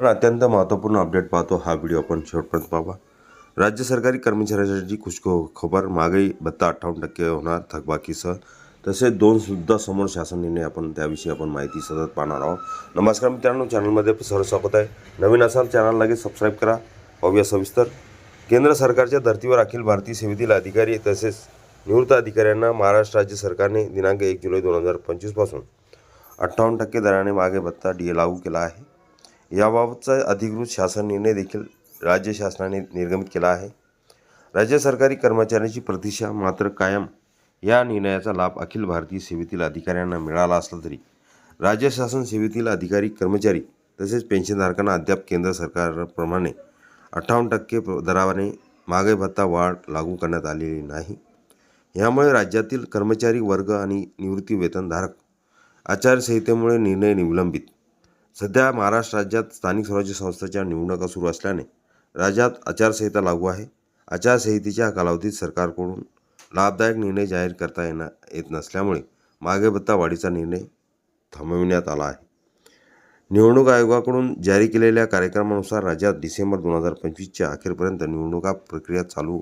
पण अत्यंत महत्त्वपूर्ण अपडेट पाहतो. हा व्हिडिओ आपण शेवटपर्यंत पाहावा राज्य सरकारी कर्मचाऱ्यांसाठी खुशखो खबर महागाई भत्ता अठ्ठावन्न टक्के होणार थकबाकीसह तसेच दोन सुद्धा समोर शासन निर्णय आपण त्याविषयी आपण माहिती सतत पाहणार आहोत. नमस्कार मित्रांनो चॅनलमध्ये सर्व स्वागत आहे. नवीन असाल चॅनल लगेच सबस्क्राईब करा. पाहूया सविस्तर. केंद्र सरकारच्या धर्तीवर अखिल भारतीय सेवेतील अधिकारी तसेच निवृत्त अधिकाऱ्यांना महाराष्ट्र राज्य सरकारने दिनांक एक जुलै दोन हजार पंचवीसपासून अठ्ठावन्न टक्के दराने मागे भत्ता डी ए लागू केला आहे. याबाबतचा अधिकृत शासन निर्णय देखील राज्य शासनाने निर्गमित केला आहे. राज्य सरकारी कर्मचाऱ्यांची प्रतिष्ठा मात्र कायम. या निर्णयाचा लाभ अखिल भारतीय सेवेतील अधिकाऱ्यांना मिळाला असला तरी. राज्य शासन सेवेतील अधिकारी कर्मचारी तसेच पेन्शनधारकांना अद्याप केंद्र सरकारप्रमाणे अठ्ठावन्न टक्के दराने मागे भत्ता वाढ लागू करण्यात आलेली नाही. यामुळे राज्यातील कर्मचारी वर्ग आणि निवृत्ती वेतनधारक आचारसंहितेमुळे निर्णय निलंबित. सध्या महाराष्ट्र राज्यात स्थानिक स्वराज्य संस्थेच्या निवडणुका सुरू असल्याने राज्यात आचारसंहिता लागू आहे. आचारसंहितेच्या कालावधीत सरकारकडून लाभदायक निर्णय जाहीर करता येणार येत नसल्यामुळे मागे भत्ता वाढीचा निर्णय थांबविण्यात आला आहे. निवडणूक आयोगाकडून जारी केलेल्या कार्यक्रमानुसार राज्यात डिसेंबर दोन हजार पंचवीसच्या अखेरपर्यंत निवडणुका प्रक्रिया चालू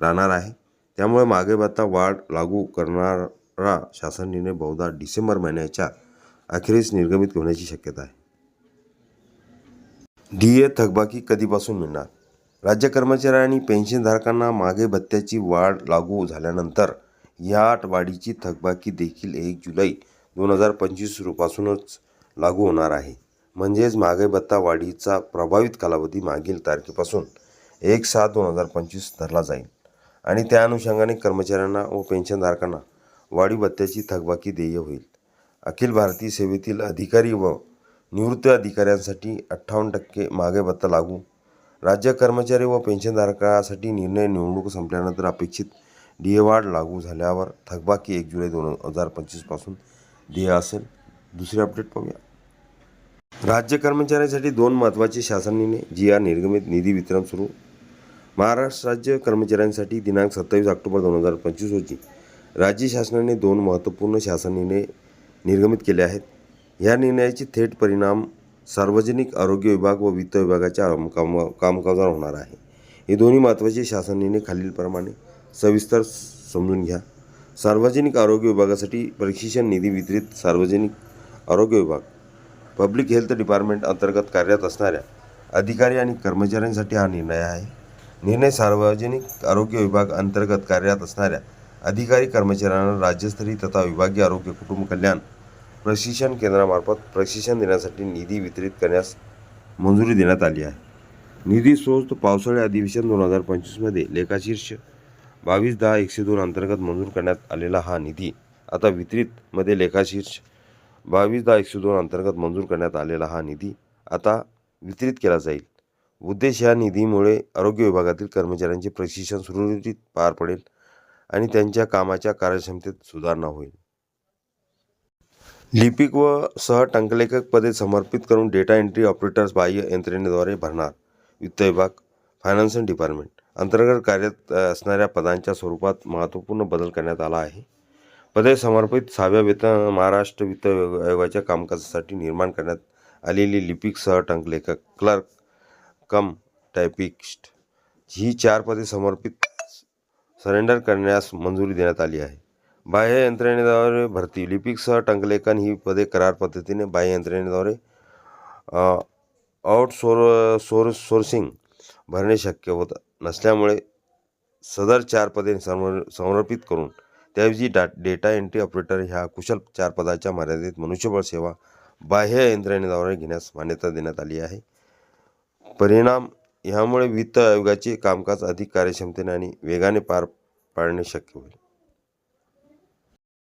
राहणार आहे. त्यामुळे मागे भत्ता वाढ लागू करणारा शासन निर्णय बहुधा डिसेंबर महिन्याच्या अखेरीस निर्गमित होण्याची शक्यता आहे. डी ए थकबाकी कधीपासून मिळणार? राज्य कर्मचारी आणि पेन्शनधारकांना मागे भत्त्याची वाढ लागू झाल्यानंतर या वाढीची थकबाकी देखील एक जुलै दोन हजार पंचवीस पासूनच लागू होणार आहे. म्हणजेच मागे भत्ता वाढीचा प्रभावित कालावधी मागील तारखेपासून एक सात दोन हजार पंचवीस धरला जाईल. आणि त्या अनुषंगाने कर्मचाऱ्यांना व पेन्शनधारकांना वाढी भत्त्याची थकबाकी देय होईल. अखिल भारतीय सेवेतील अधिकारी व निवृत्त अधिकाऱ्यांसाठी अठ्ठावन्न टक्के मागे भत्ता लागू. राज्य कर्मचारी व पेन्शनधारकासाठी निर्णय निवडणूक संपल्यानंतर अपेक्षित डी वाढ लागू झाल्यावर थकबाकी एक जुलै दोन हजार पंचवीसपासून देय असेल. दुसरे अपडेट पाहूया. राज्य कर्मचाऱ्यांसाठी दोन महत्त्वाचे शासन निर्णय जी आर निर्गमित निधी वितरण सुरू. महाराष्ट्र राज्य कर्मचाऱ्यांसाठी दिनांक सत्तावीस ऑक्टोबर दोन हजार पंचवीस रोजी राज्य शासनाने दोन महत्त्वपूर्ण शासन निर्णय निर्गमित केले आहेत. या निर्णयाचे थेट परिणाम सार्वजनिक आरोग्य विभाग व वित्त विभागाच्या काम कामकाजावर होणार आहे. हे दोन्ही महत्त्वाचे शासन निर्णय खालीलप्रमाणे सविस्तर समजून घ्या. सार्वजनिक आरोग्य विभागासाठी प्रशिक्षण निधी वितरित सार्वजनिक आरोग्य विभाग पब्लिक हेल्थ डिपार्टमेंट अंतर्गत कार्यरत असणाऱ्या अधिकारी आणि कर्मचाऱ्यांसाठी हा निर्णय आहे. निर्णय सार्वजनिक आरोग्य विभाग अंतर्गत कार्यरत असणाऱ्या अधिकारी कर्मचाऱ्यांना राज्यस्तरीय तथा विभागीय आरोग्य कुटुंब कल्याण प्रशिक्षण केंद्रामार्फत प्रशिक्षण देण्यासाठी निधी वितरित करण्यास मंजुरी देण्यात आली आहे. निधी स्रोत पावसाळी अधिवेशन दोन हजार पंचवीसमध्ये लेखाशीर्ष बावीस दहा एकशे दोन अंतर्गत मंजूर करण्यात आलेला हा निधी आता वितरितमध्ये लेखाशीर्ष बावीस दहा एकशे दोन अंतर्गत मंजूर करण्यात आलेला हा निधी आता वितरित केला जाईल. उद्देश या निधीमुळे आरोग्य विभागातील कर्मचाऱ्यांचे प्रशिक्षण सुरळीत पार पडेल आणि त्यांच्या कामाच्या कार्यक्षमतेत सुधारणा होईल. लिपिक व सह टंकलेखक पदे समर्पित करून डेटा एंट्री ऑपरेटर्स बाह्य यंत्रणेद्वारे भरणार. वित्त विभाग फायनान्शियल डिपार्टमेंट. अंतर्गत कार्यरत असणाऱ्या पदांच्या स्वरूपात महत्त्वपूर्ण बदल करण्यात आला आहे. पदे समर्पित सहाव्या वेतन महाराष्ट्र वित्त आयोगाच्या कामकाजासाठी निर्माण करण्यात आलेली लिपिक सह टंकलेखक क्लर्क कम टायपिस्ट ही चार पदे समर्पित सरेंडर करण्यास मंजुरी देण्यात आली आहे. बाह्य यंत्रणेद्वारे भरती. लिपिकसह टंकलेखन ही पदे करार पद्धतीने बाह्य यंत्रणेद्वारे आउट सोर सोर सोर्सिंग भरणे शक्य होत नसल्यामुळे सदर चार पदे समर समर्पित करून त्याऐवजी डा डेटा एंट्री ऑपरेटर ह्या कुशल चार पदाच्या मर्यादित मनुष्यबळ सेवा बाह्य यंत्रणेद्वारे घेण्यास मान्यता देण्यात आली आहे. परिणाम ह्यामुळे वित्त आयोगाचे कामकाज अधिक कार्यक्षमतेने आणि वेगाने पार पाडणे शक्य होईल.